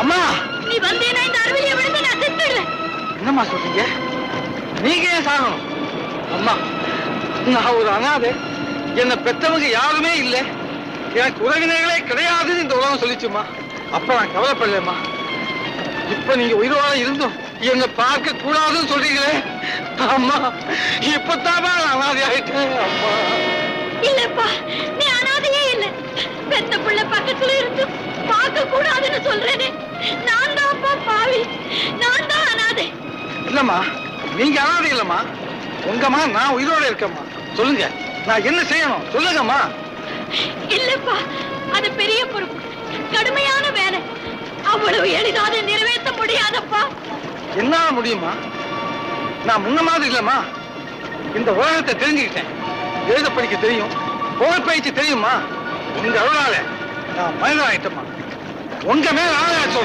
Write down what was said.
அம்மா! நீ வந்தேனா இந்த அருவியை விழுந்து நான் செத்துடுவேன். என்னம்மா சொல்றீங்க? நீங்க ஏன் சாகணும்? அம்மா நான் ஒரு அனாதை. என்னை பெத்தவங்க யாருமே இல்ல. எனக்கு உறவினர்களே கிடையாதுன்னு இந்த உலகம் சொல்லிச்சுமா அப்ப நான் கவலைப்படலம்மா. இப்ப நீங்க உயிரோட இருந்தும் என்னை பார்க்க கூடாதுன்னு சொல்றீங்களே? அம்மா இப்பதான் நான் அனாதை ஆயிட்டேன் அம்மா. இல்லப்பா நீ அனாதையே இல்ல. பெத்த பிள்ளை பக்கத்துல இருந்து பார்க்க கூடாதுன்னு சொல்றேனே. இல்லம்மா நீங்க அனாதை இல்லம்மா. உங்கம்மா நான் உயிரோட இருக்கேம்மா. சொல்லுங்க நான் என்ன செய்யணும்? சொல்லுங்கம்மா. இல்லப்பா அது பெரிய பொறுப்பு. கடுமையான வேலை. அவ்வளவு எளிதாக நிறைவேற்ற முடியாதப்பா. என்னால முடியுமா? நான் முன்ன மாதிரி இல்லம்மா. இந்த உலகத்தை தெரிஞ்சுக்கிட்டேன். எழுத படிக்க தெரியும் புகைப்பயிற்சி தெரியுமா? உங்க அருளால நான் மனிதன் ஆயிட்டம்மா உங்க மேல ஆள